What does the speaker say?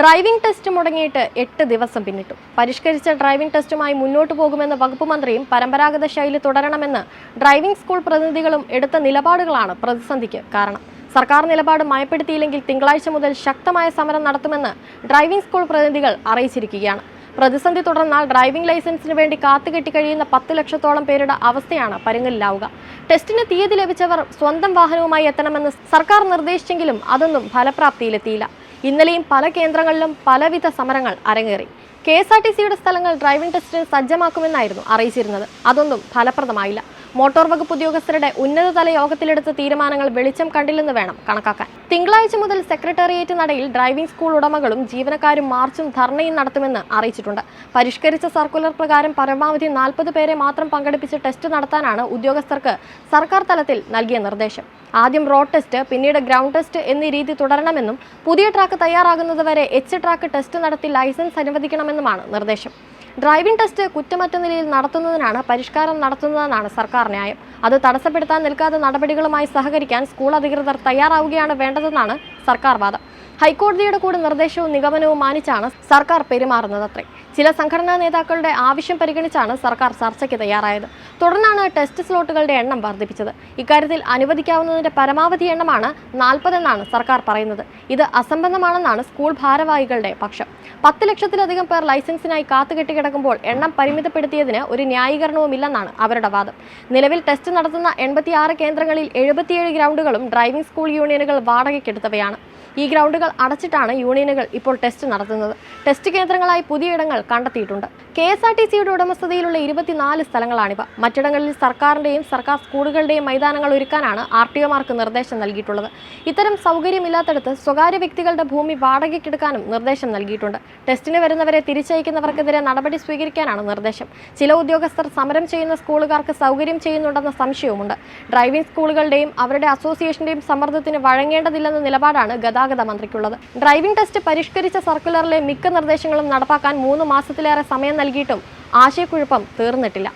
Driving test മുടങ്ങിയിട്ട് എട്ട് ദിവസം പിന്നിട്ടു. പരിഷ്കരിച്ച ഡ്രൈവിംഗ് ടെസ്റ്റുമായി മുന്നോട്ടു പോകുമെന്ന് വകുപ്പ് മന്ത്രിയും പരമ്പരാഗത ശൈലി തുടരണമെന്ന് ഡ്രൈവിംഗ് സ്കൂൾ പ്രതിനിധികളും എടുത്ത നിലപാടുകളാണ് പ്രതിസന്ധിക്ക് കാരണം. സർക്കാർ നിലപാട് മയപ്പെടുത്തിയില്ലെങ്കിൽ തിങ്കളാഴ്ച മുതൽ ശക്തമായ സമരം നടത്തുമെന്ന് ഡ്രൈവിംഗ് സ്കൂൾ പ്രതിനിധികൾ അറിയിച്ചിരിക്കുകയാണ്. പ്രതിസന്ധി തുടർന്നാൽ ഡ്രൈവിംഗ് ലൈസൻസിന് വേണ്ടി കാത്തുകെട്ടി കഴിയുന്ന പത്ത് ലക്ഷത്തോളം പേരുടെ അവസ്ഥയാണ് പരുങ്ങലിലാവുക ടെസ്റ്റിന് തീയതി ലഭിച്ചവർ സ്വന്തം വാഹനവുമായി എത്തണമെന്ന് സർക്കാർ നിർദ്ദേശിച്ചെങ്കിലും അതൊന്നും ഫലപ്രാപ്തിയിലെത്തിയില്ല. ഇന്നലെയും പല കേന്ദ്രങ്ങളിലും പലവിധ സമരങ്ങൾ അരങ്ങേറി. കെ എസ് ആർ ടി സിയുടെ സ്ഥലങ്ങൾ ഡ്രൈവിംഗ് ടെസ്റ്റിന് സജ്ജമാക്കുമെന്നായിരുന്നു അറിയിച്ചിരുന്നത്. അതൊന്നും ഫലപ്രദമായില്ല. മോട്ടോർ വകുപ്പ് ഉദ്യോഗസ്ഥരുടെ ഉന്നതതല യോഗത്തിലെടുത്ത തീരുമാനങ്ങൾ വെളിച്ചം കണ്ടില്ലെന്ന് വേണം കണക്കാക്കാൻ. തിങ്കളാഴ്ച മുതൽ സെക്രട്ടേറിയറ്റ് നടയിൽ ഡ്രൈവിംഗ് സ്കൂൾ ഉടമകളും ജീവനക്കാരും മാർച്ചും ധർണയും നടത്തുമെന്ന് അറിയിച്ചിട്ടുണ്ട്. പരിഷ്കരിച്ച സർക്കുലർ പ്രകാരം പരമാവധി നാൽപ്പത് പേരെ മാത്രം പങ്കെടുപ്പിച്ച് ടെസ്റ്റ് നടത്താനാണ് ഉദ്യോഗസ്ഥർക്ക് സർക്കാർ തലത്തിൽ നൽകിയ നിർദ്ദേശം. ആദ്യം റോഡ് ടെസ്റ്റ് പിന്നീട് ഗ്രൗണ്ട് ടെസ്റ്റ് എന്നീ രീതി തുടരണമെന്നും പുതിയ ട്രാക്ക് തയ്യാറാകുന്നതുവരെ എച്ച് ട്രാക്ക് ടെസ്റ്റ് നടത്തി ലൈസൻസ് അനുവദിക്കണമെന്നുമാണ് നിർദ്ദേശം. ഡ്രൈവിംഗ് ടെസ്റ്റ് കുറ്റമറ്റ നിലയിൽ നടത്തുന്നതിനാണ് പരിഷ്കാരം നടത്തുന്നതെന്നാണ് സർക്കാർ ന്യായം. അത് തടസ്സപ്പെടുത്താൻ നിൽക്കാതെ നടപടികളുമായി സഹകരിക്കാൻ സ്കൂൾ അധികൃതർ തയ്യാറാവുകയാണ് വേണ്ടതെന്നാണ് സർക്കാർ വാദം. ഹൈക്കോടതിയുടെ കൂടെ നിർദ്ദേശവും നിഗമനവും മാനിച്ചാണ് സർക്കാർ പെരുമാറുന്നതത്രേ ചില സംഘടനാ നേതാക്കളുടെ ആവശ്യം പരിഗണിച്ചാണ് സർക്കാർ ചർച്ചയ്ക്ക് തയ്യാറായത്. തുടർന്നാണ് ടെസ്റ്റ് സ്ലോട്ടുകളുടെ എണ്ണം വർദ്ധിപ്പിച്ചത്. ഇക്കാര്യത്തിൽ അനുവദിക്കാവുന്നതിന്റെ പരമാവധി എണ്ണമാണ് നാൽപ്പതെന്നാണ് സർക്കാർ പറയുന്നത്. ഇത് അസംബന്ധമാണെന്നാണ് സ്കൂൾ ഭാരവാഹികളുടെ പക്ഷം. പത്ത് ലക്ഷത്തിലധികം പേർ ലൈസൻസിനായി കാത്തുകെട്ടി കിടക്കുമ്പോൾ എണ്ണം പരിമിതപ്പെടുത്തിയതിന് ഒരു ന്യായീകരണവുമില്ലെന്നാണ് അവരുടെ വാദം. നിലവിൽ ടെസ്റ്റ് നടത്തുന്ന എൺപത്തിയാറ് കേന്ദ്രങ്ങളിൽ എഴുപത്തിയേഴ് ഗ്രൗണ്ടുകളും ഡ്രൈവിംഗ് സ്കൂൾ യൂണിയനുകൾ വാടകയ്ക്കെടുത്തവയാണ്. ഈ ഗ്രൗണ്ടുകൾ അടച്ചിട്ടാണ് യൂണിയനുകൾ ഇപ്പോൾ ടെസ്റ്റ് നടത്തുന്നത്. ടെസ്റ്റ് കേന്ദ്രങ്ങളായി പുതിയ ഇടങ്ങൾ കണ്ടെത്തിയിട്ടുണ്ട്. കെ എസ് ആർ ടി സിയുടെ ഉടമസ്ഥതയിലുള്ള ഇരുപത്തിനാല് സ്ഥലങ്ങളാണിവ. മറ്റിടങ്ങളിൽ സർക്കാരിന്റെയും സർക്കാർ സ്കൂളുകളുടെയും മൈതാനങ്ങൾ ഒരുക്കാനാണ് ആർ ടി ഒമാർക്ക് നിർദ്ദേശം നൽകിയിട്ടുള്ളത്. ഇത്തരം സൗകര്യമില്ലാത്തടത്ത് സ്വകാര്യ വ്യക്തികളുടെ ഭൂമി വാടകയ്ക്കെടുക്കാനും നിർദ്ദേശം നൽകിയിട്ടുണ്ട്. ടെസ്റ്റിന് വരുന്നവരെ തിരിച്ചയക്കുന്നവർക്കെതിരെ നടപടി സ്വീകരിക്കാനാണ് നിർദ്ദേശം. ചില ഉദ്യോഗസ്ഥർ സമരം ചെയ്യുന്ന സ്കൂളുകാർക്ക് സൗകര്യം ചെയ്യുന്നുണ്ടെന്ന സംശയവുമുണ്ട്. ഡ്രൈവിംഗ് സ്കൂളുകളുടെയും അവരുടെ അസോസിയേഷന്റെയും സമ്മർദ്ദത്തിന് വഴങ്ങേണ്ടതില്ലെന്ന നിലപാടാണ് ഗതാഗത മന്ത്രിക്കുള്ളത് ഡ്രൈവിംഗ് ടെസ്റ്റ് പരിഷ്കരിച്ച സർക്കുലറിലെ മിക്ക നിർദ്ദേശങ്ങളും നടപ്പാക്കാൻ മൂന്ന് മാസത്തിലേറെ സമയം നൽകിയിട്ടും ആശയക്കുഴപ്പം തീർന്നിട്ടില്ല.